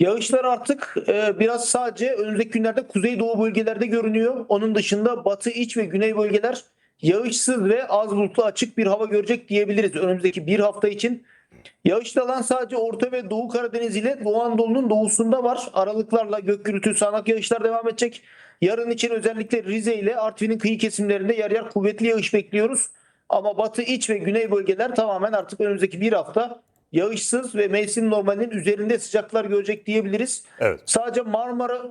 Yağışlar artık e, biraz sadece önümüzdeki günlerde kuzeydoğu bölgelerde görünüyor. Onun dışında batı, iç ve güney bölgeler yağışsız ve az bulutlu açık bir hava görecek diyebiliriz önümüzdeki bir hafta için. Yağışlı alan sadece Orta ve Doğu Karadeniz ile Doğu Anadolu'nun doğusunda var. Aralıklarla gök gürültü sağanak yağışlar devam edecek. Yarın için özellikle Rize ile Artvin'in kıyı kesimlerinde yer yer kuvvetli yağış bekliyoruz. Ama batı, iç ve güney bölgeler tamamen artık önümüzdeki bir hafta yağışsız ve mevsim normalinin üzerinde sıcaklar görecek diyebiliriz. Evet. Sadece Marmara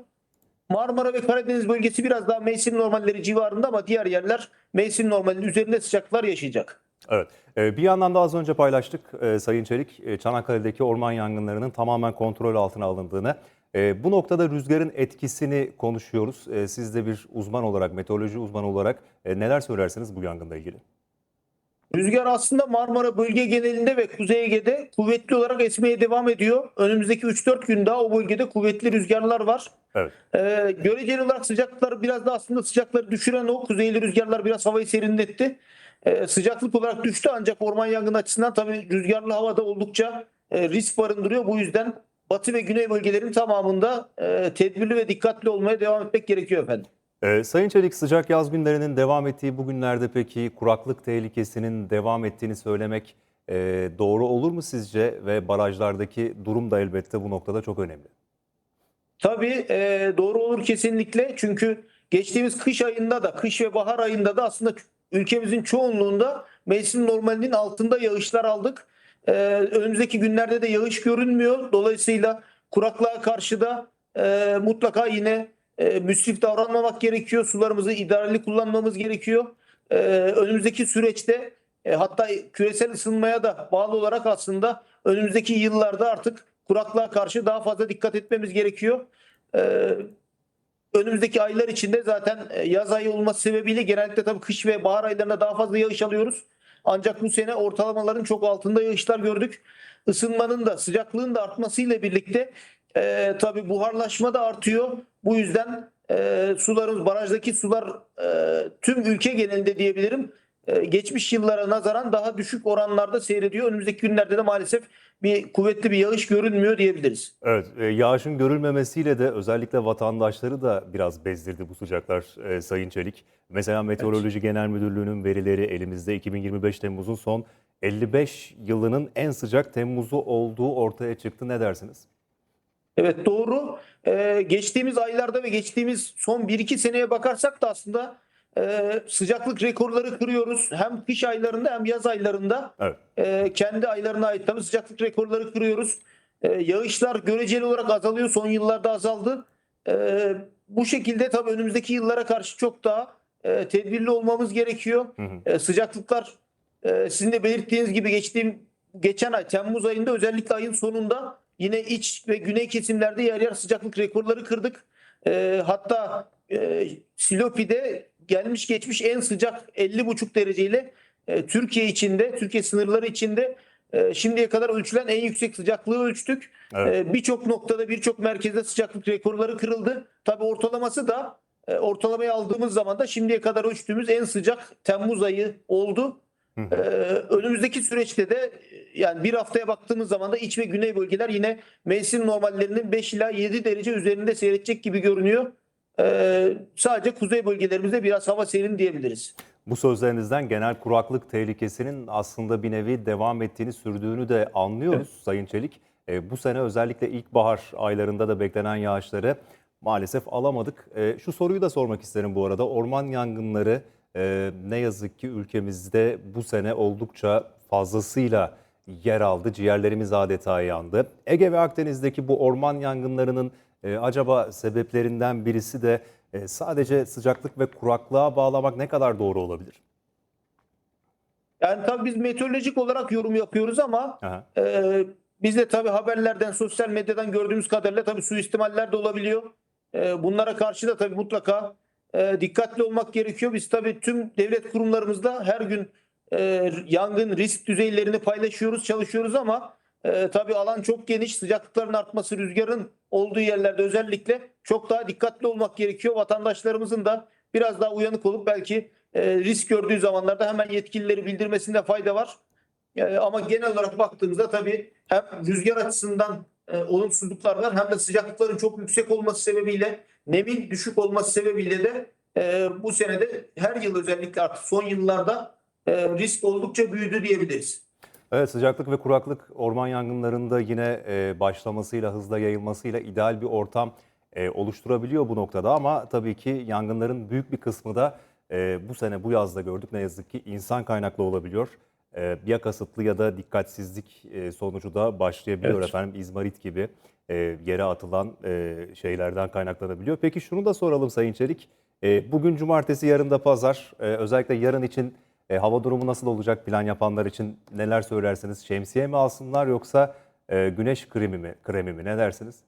Marmara ve Karadeniz bölgesi biraz daha mevsim normalleri civarında ama diğer yerler mevsim normalinin üzerinde sıcaklar yaşayacak. Evet. Ee, Bir yandan da az önce paylaştık e, Sayın Çelik, e, Çanakkale'deki orman yangınlarının tamamen kontrol altına alındığını. E, Bu noktada rüzgarın etkisini konuşuyoruz. Siz de bir uzman olarak, meteoroloji uzmanı olarak neler söylersiniz bu yangınla ilgili? Rüzgar aslında Marmara bölge genelinde ve Kuzey Ege'de kuvvetli olarak esmeye devam ediyor. Önümüzdeki 3-4 gün daha o bölgede kuvvetli rüzgarlar var. Evet. Ee, göreceli olarak sıcaklıklar biraz da aslında sıcakları düşüren o kuzeyli rüzgarlar biraz havayı serinletti. Ee, sıcaklık olarak düştü ancak orman yangını açısından tabii rüzgarlı havada oldukça e, risk barındırıyor. Bu yüzden batı ve güney bölgelerin tamamında e, tedbirli ve dikkatli olmaya devam etmek gerekiyor efendim. Ee, Sayın Çelik, sıcak yaz günlerinin devam ettiği bu günlerde peki kuraklık tehlikesinin devam ettiğini söylemek e, doğru olur mu sizce? Ve barajlardaki durum da elbette bu noktada çok önemli. Tabii e, doğru olur kesinlikle. Çünkü geçtiğimiz kış ayında da, kış ve bahar ayında da aslında ülkemizin çoğunluğunda mevsim normalinin altında yağışlar aldık. E, önümüzdeki günlerde de yağış görünmüyor. Dolayısıyla kuraklığa karşı da e, mutlaka yine e, müsrif davranmamak gerekiyor. Sularımızı idareli kullanmamız gerekiyor. E, önümüzdeki süreçte e, hatta küresel ısınmaya da bağlı olarak aslında önümüzdeki yıllarda artık kuraklığa karşı daha fazla dikkat etmemiz gerekiyor. Ee, önümüzdeki aylar içinde zaten e, yaz ayı olması sebebiyle genellikle tabii kış ve bahar aylarında daha fazla yağış alıyoruz. Ancak bu sene ortalamaların çok altında yağışlar gördük. Isınmanın da sıcaklığın da artmasıyla birlikte e, tabii buharlaşma da artıyor. Bu yüzden e, sularımız barajdaki sular e, tüm ülke genelinde diyebilirim e, geçmiş yıllara nazaran daha düşük oranlarda seyrediyor. Önümüzdeki günlerde de maalesef bir kuvvetli bir yağış görünmüyor diyebiliriz. Evet, e, yağışın görülmemesiyle de özellikle vatandaşları da biraz bezdirdi bu sıcaklar e, Sayın Çelik. Mesela Meteoroloji Genel Müdürlüğü'nün verileri elimizde 2025 Temmuz'un son 55 yılının en sıcak Temmuz'u olduğu ortaya çıktı. Ne dersiniz? Evet doğru. Ee, geçtiğimiz aylarda ve geçtiğimiz son 1-2 seneye bakarsak da aslında e, sıcaklık rekorları kırıyoruz. Hem kış aylarında hem yaz aylarında. Evet. E, kendi aylarına ait tabii sıcaklık rekorları kırıyoruz. E, yağışlar göreceli olarak azalıyor. Son yıllarda azaldı. E, bu şekilde tabii önümüzdeki yıllara karşı çok daha e, tedbirli olmamız gerekiyor. Hı hı. E, sıcaklıklar e, sizin de belirttiğiniz gibi geçtiğim geçen ay Temmuz ayında özellikle ayın sonunda yine iç ve güney kesimlerde yer yer sıcaklık rekorları kırdık. E, hatta e, Silopi'de gelmiş geçmiş en sıcak 50,5 dereceyle e, Türkiye içinde, Türkiye sınırları içinde e, şimdiye kadar ölçülen en yüksek sıcaklığı ölçtük. Evet. E, birçok noktada, birçok merkezde sıcaklık rekorları kırıldı. Tabii ortalaması da e, ortalamayı aldığımız zaman da şimdiye kadar ölçtüğümüz en sıcak Temmuz ayı oldu. Ee, önümüzdeki süreçte de e, yani bir haftaya baktığımız zaman da iç ve güney bölgeler yine mevsim normallerinin 5 ila 7 derece üzerinde seyredecek gibi görünüyor. Ee, sadece kuzey bölgelerimizde biraz hava serin diyebiliriz. Bu sözlerinizden genel kuraklık tehlikesinin aslında bir nevi devam ettiğini, sürdüğünü de anlıyoruz Sayın Çelik. E, bu sene özellikle ilkbahar aylarında da beklenen yağışları maalesef alamadık. E, şu soruyu da sormak isterim bu arada. Orman yangınları e, ne yazık ki ülkemizde bu sene oldukça fazlasıyla yer aldı. Ciğerlerimiz adeta yandı. Ege ve Akdeniz'deki bu orman yangınlarının e, acaba sebeplerinden birisi de e, sadece sıcaklık ve kuraklığa bağlamak ne kadar doğru olabilir? Yani tabii biz meteorolojik olarak yorum yapıyoruz ama Aha. e, biz de tabii haberlerden, sosyal medyadan gördüğümüz kadarıyla tabii suistimaller de olabiliyor. E, bunlara karşı da tabii mutlaka e, dikkatli olmak gerekiyor. Biz tabii tüm devlet kurumlarımızda her gün e, yangın risk düzeylerini paylaşıyoruz, çalışıyoruz ama e, tabii alan çok geniş. Sıcaklıkların artması, rüzgarın olduğu yerlerde özellikle çok daha dikkatli olmak gerekiyor. Vatandaşlarımızın da biraz daha uyanık olup belki e, risk gördüğü zamanlarda hemen yetkilileri bildirmesinde fayda var. E, ama genel olarak baktığımızda tabii hem rüzgar açısından e, olumsuzluklar var. Hem de sıcaklıkların çok yüksek olması sebebiyle, nemin düşük olması sebebiyle de e, bu senede her yıl özellikle artık son yıllarda e, risk oldukça büyüdü diyebiliriz. Evet sıcaklık ve kuraklık orman yangınlarında yine e, başlamasıyla, hızla yayılmasıyla ideal bir ortam e, oluşturabiliyor bu noktada ama tabii ki yangınların büyük bir kısmı da e, bu sene bu yazda gördük ne yazık ki insan kaynaklı olabiliyor. E, ya kasıtlı ya da dikkatsizlik e, sonucu da başlayabiliyor Evet. efendim izmarit gibi e, yere atılan e, şeylerden kaynaklanabiliyor. Peki şunu da soralım Sayın Çelik. Bugün cumartesi yarın da pazar özellikle yarın için hava durumu nasıl olacak plan yapanlar için neler söylersiniz? Şemsiye mi alsınlar yoksa güneş kremi mi, kremi mi ne dersiniz?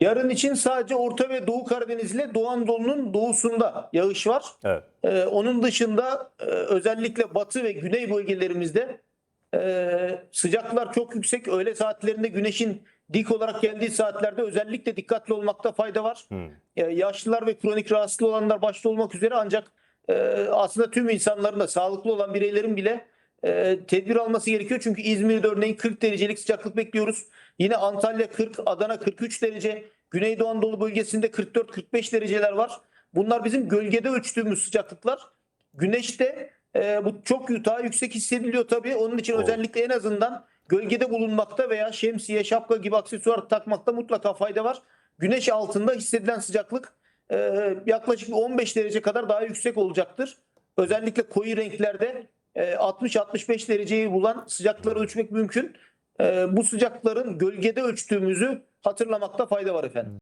Yarın için sadece Orta ve Doğu Karadeniz ile Doğu Anadolu'nun doğusunda yağış var. Evet. Ee, onun dışında e, özellikle batı ve güney bölgelerimizde e, sıcaklıklar çok yüksek. Öğle saatlerinde güneşin dik olarak geldiği saatlerde özellikle dikkatli olmakta fayda var. Hmm. E, yaşlılar ve kronik rahatsızlığı olanlar başta olmak üzere ancak e, aslında tüm insanların da sağlıklı olan bireylerin bile e, tedbir alması gerekiyor. Çünkü İzmir'de örneğin 40 derecelik sıcaklık bekliyoruz. Yine Antalya 40, Adana 43 derece, Güneydoğu Anadolu bölgesinde 44-45 dereceler var. Bunlar bizim gölgede ölçtüğümüz sıcaklıklar. Güneşte e, bu çok daha yüksek hissediliyor tabii. Onun için Doğru. özellikle en azından gölgede bulunmakta veya şemsiye, şapka gibi aksesuar takmakta mutlaka fayda var. Güneş altında hissedilen sıcaklık e, yaklaşık bir 15 derece kadar daha yüksek olacaktır. Özellikle koyu renklerde 60-65 dereceyi bulan sıcaklıkları ölçmek mümkün. E, bu sıcakların gölgede ölçtüğümüzü hatırlamakta fayda var efendim.